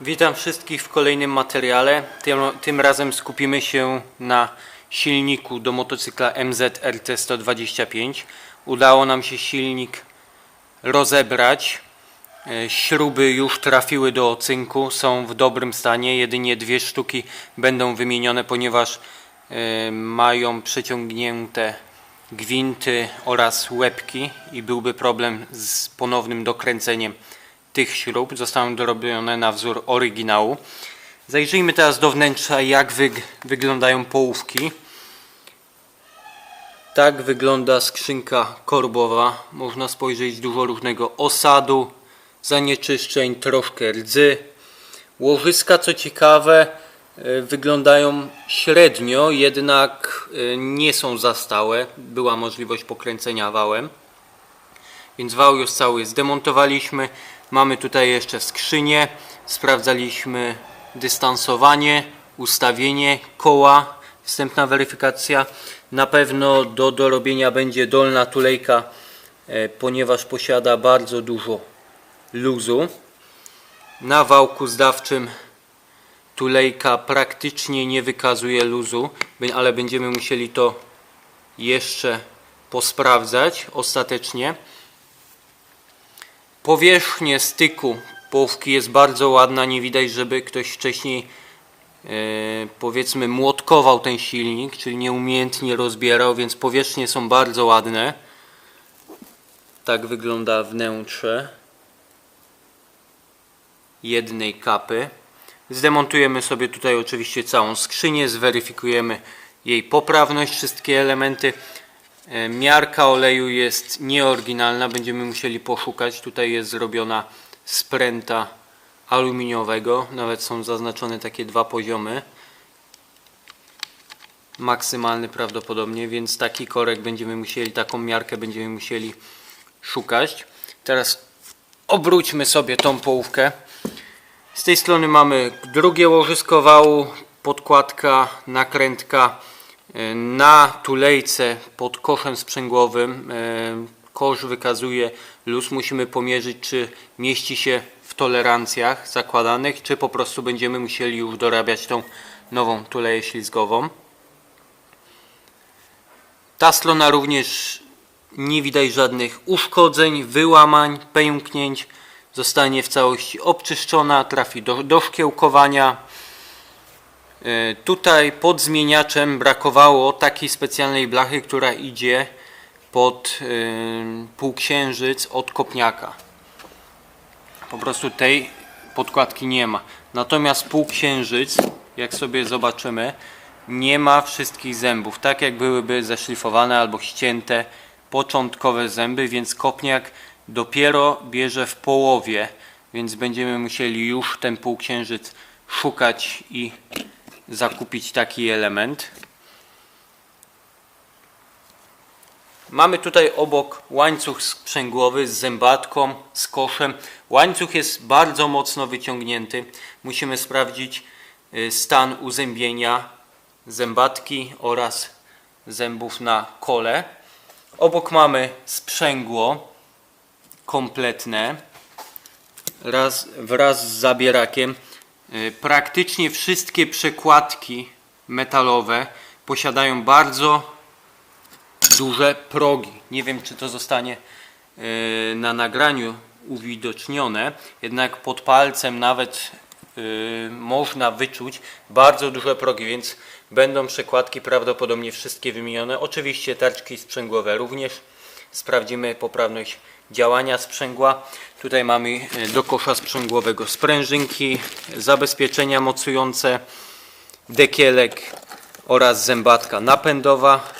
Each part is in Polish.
Witam wszystkich w kolejnym materiale. Tym, tym razem skupimy się na silniku do motocykla MZ-RT 125. Udało nam się silnik rozebrać. E, Śruby już trafiły do ocynku, są w dobrym stanie. Jedynie dwie sztuki będą wymienione, ponieważ e, mają przeciągnięte gwinty oraz łebki i byłby problem z ponownym dokręceniem tych śrub. Zostaną dorobione na wzór oryginału. Zajrzyjmy teraz do wnętrza, jak wyg- wyglądają połówki. Tak wygląda skrzynka korbowa. Można spojrzeć dużo różnego osadu, zanieczyszczeń, troszkę rdzy. Łożyska, co ciekawe, e, wyglądają średnio, jednak e, nie są za stałe. Była możliwość pokręcenia wałem. Więc wał już cały zdemontowaliśmy. Mamy tutaj jeszcze skrzynię. Sprawdzaliśmy dystansowanie, ustawienie koła. Wstępna weryfikacja. Na pewno do dorobienia będzie dolna tulejka, e, ponieważ posiada bardzo dużo luzu. Na wałku zdawczym tulejka praktycznie nie wykazuje luzu, ale będziemy musieli to jeszcze posprawdzać ostatecznie. Powierzchnię styku połówki jest bardzo ładna, nie widać, żeby ktoś wcześniej e, powiedzmy młotkował ten silnik, czyli nieumiejętnie rozbierał, więc powierzchnie są bardzo ładne. Tak wygląda wnętrze jednej kapy. Zdemontujemy sobie tutaj oczywiście całą skrzynię, zweryfikujemy jej poprawność, wszystkie elementy. E, Miarka oleju jest nieoryginalna, będziemy musieli poszukać. Tutaj jest zrobiona z pręta aluminiowego, nawet są zaznaczone takie dwa poziomy. Maksymalny prawdopodobnie, więc taki korek będziemy musieli, taką miarkę będziemy musieli szukać. Teraz obróćmy sobie tą połówkę. Z tej strony mamy drugie łożysko wału, podkładka, nakrętka na tulejce pod koszem sprzęgłowym. e, Kosz wykazuje luz. Musimy pomierzyć, czy mieści się w tolerancjach zakładanych, czy po prostu będziemy musieli już dorabiać tą nową tuleję ślizgową. Ta strona również nie widać żadnych uszkodzeń, wyłamań, pęknięć. Zostanie w całości obczyszczona, trafi do, do szkiełkowania. E, Tutaj pod zmieniaczem brakowało takiej specjalnej blachy, która idzie pod e, półksiężyc od kopniaka. Po prostu tej podkładki nie ma. Natomiast półksiężyc, jak sobie zobaczymy, nie ma wszystkich zębów. Tak jak byłyby zeszlifowane albo ścięte początkowe zęby, więc kopniak dopiero bierze w połowie, więc będziemy musieli już ten półksiężyc szukać i zakupić taki element. Mamy tutaj obok łańcuch sprzęgłowy z zębatką, z koszem. Łańcuch jest bardzo mocno wyciągnięty. Musimy sprawdzić y, stan uzębienia zębatki oraz zębów na kole. Obok mamy sprzęgło kompletne raz, wraz z zabierakiem. Y, Praktycznie wszystkie przekładki metalowe posiadają bardzo duże progi. Nie wiem, czy to zostanie e, na nagraniu uwidocznione, jednak pod palcem nawet e, można wyczuć bardzo duże progi, więc będą przekładki prawdopodobnie wszystkie wymienione. Oczywiście tarczki sprzęgłowe również. Sprawdzimy poprawność działania sprzęgła. Tutaj mamy e, do kosza sprzęgłowego sprężynki, zabezpieczenia mocujące, dekielek oraz zębatka napędowa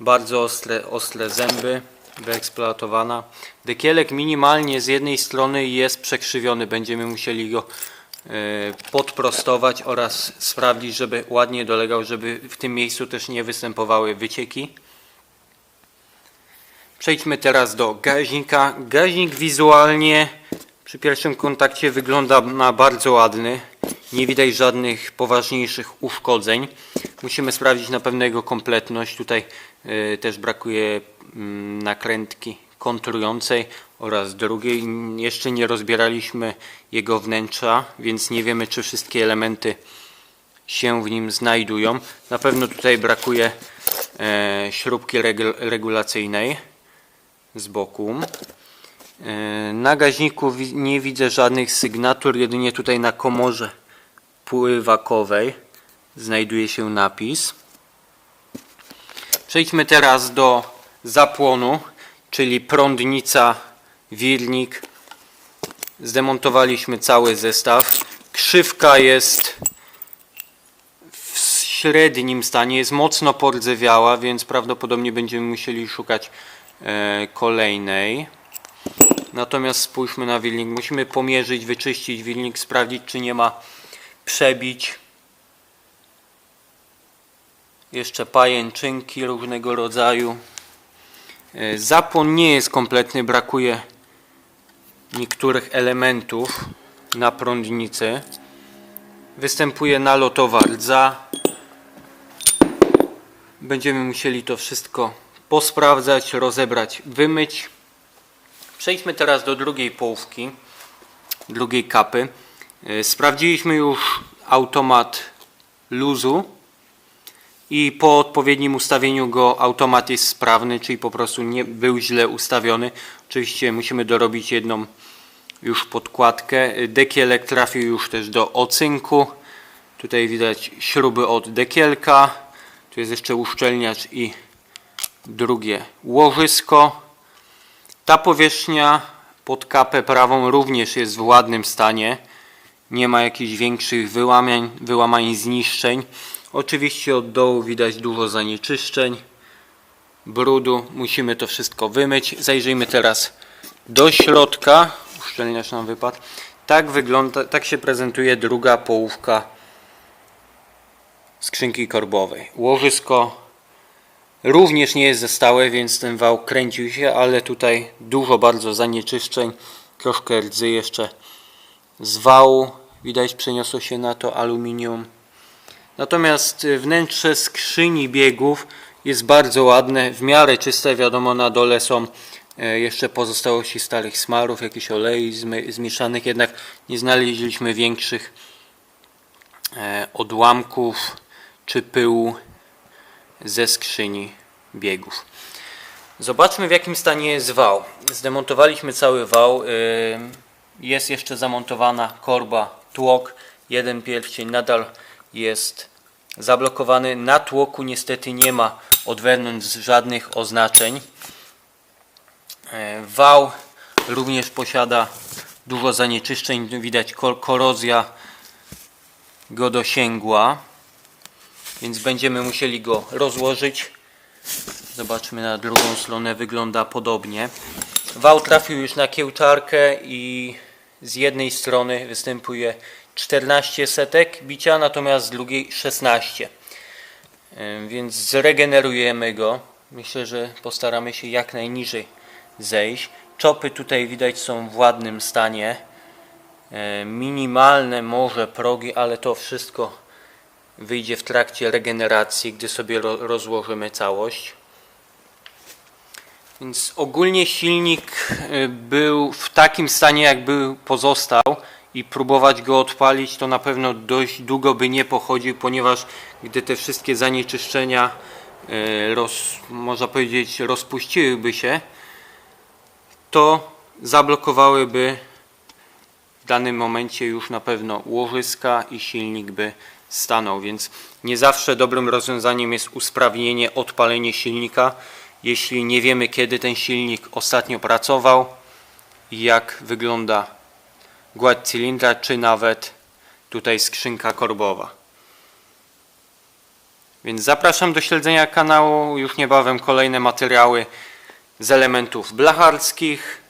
bardzo ostre, ostre zęby, wyeksploatowana. Dekielek minimalnie z jednej strony jest przekrzywiony, będziemy musieli go e, podprostować oraz sprawdzić, żeby ładnie dolegał, żeby w tym miejscu też nie występowały wycieki. Przejdźmy teraz do gaźnika. Gaźnik wizualnie przy pierwszym kontakcie wygląda na bardzo ładny. Nie widać żadnych poważniejszych uszkodzeń. Musimy sprawdzić na pewno jego kompletność. Tutaj y, też brakuje mm, nakrętki kontrującej oraz drugiej. Jeszcze nie rozbieraliśmy jego wnętrza, więc nie wiemy czy wszystkie elementy się w nim znajdują. Na pewno tutaj brakuje e, śrubki regul- regulacyjnej z boku. E, Na gaźniku nie widzę żadnych sygnatur, jedynie tutaj na komorze pływakowej znajduje się napis. Przejdźmy teraz do zapłonu, czyli prądnica, wirnik. Zdemontowaliśmy cały zestaw. Krzywka jest w średnim stanie, jest mocno pordzewiała, więc prawdopodobnie będziemy musieli szukać kolejnej. Natomiast spójrzmy na wilnik. Musimy pomierzyć, wyczyścić wilnik, sprawdzić czy nie ma przebić. Jeszcze pajęczynki różnego rodzaju. E, Zapłon nie jest kompletny, brakuje niektórych elementów na prądnicy. Występuje nalotowar rdza. Będziemy musieli to wszystko posprawdzać, rozebrać, wymyć. Przejdźmy teraz do drugiej połówki, drugiej kapy. E, Sprawdziliśmy już automat luzu i po odpowiednim ustawieniu go automat jest sprawny, czyli po prostu nie był źle ustawiony. Oczywiście musimy dorobić jedną już podkładkę. Dekielek trafił już też do ocynku. Tutaj widać śruby od dekielka. Tu jest jeszcze uszczelniacz i drugie łożysko. Ta powierzchnia pod kapę prawą również jest w ładnym stanie. Nie ma jakichś większych wyłamań, wyłamań zniszczeń. Oczywiście od dołu widać dużo zanieczyszczeń, brudu. Musimy to wszystko wymyć. Zajrzyjmy teraz do środka. Uszczelniacz nam wypadł. Tak wygląda, tak się prezentuje druga połówka skrzynki korbowej. Łożysko również nie jest ze stałe, więc ten wał kręcił się, ale tutaj dużo bardzo zanieczyszczeń, troszkę rdzy jeszcze z wału. Widać przeniosło się na to aluminium. Natomiast y, wnętrze skrzyni biegów jest bardzo ładne, w miarę czyste, wiadomo na dole są e, jeszcze pozostałości starych smarów, jakieś olei zmieszanych, jednak nie znaleźliśmy większych e, odłamków czy pyłu ze skrzyni biegów. Zobaczmy w jakim stanie jest wał. Zdemontowaliśmy cały wał. Ym, Jest jeszcze zamontowana korba tłok. Jeden pierścień nadal jest zablokowany. Na tłoku niestety nie ma od wewnątrz żadnych oznaczeń. E, Wał również posiada dużo zanieczyszczeń. Widać ko- korozja go dosięgła. Więc będziemy musieli go rozłożyć. Zobaczmy na drugą stronę, wygląda podobnie. Wał trafił już na kiełczarkę i z jednej strony występuje 14 setek bicia, natomiast z drugiej 16. Ym, Więc zregenerujemy go. Myślę, że postaramy się jak najniżej zejść. Czopy tutaj widać są w ładnym stanie. E, Minimalne może progi, ale to wszystko wyjdzie w trakcie regeneracji, gdy sobie ro- rozłożymy całość. Więc ogólnie silnik y, był w takim stanie, jak był pozostał i próbować go odpalić, to na pewno dość długo by nie pochodził, ponieważ gdy te wszystkie zanieczyszczenia, y, roz, można powiedzieć, rozpuściłyby się, to zablokowałyby w danym momencie już na pewno łożyska i silnik by stanął, więc nie zawsze dobrym rozwiązaniem jest usprawnienie, odpalenie silnika, jeśli nie wiemy kiedy ten silnik ostatnio pracował i jak wygląda gładź cylindra, czy nawet tutaj skrzynka korbowa. Więc zapraszam do śledzenia kanału, już niebawem kolejne materiały z elementów blacharskich.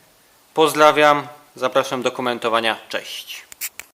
Pozdrawiam, zapraszam do komentowania. Cześć.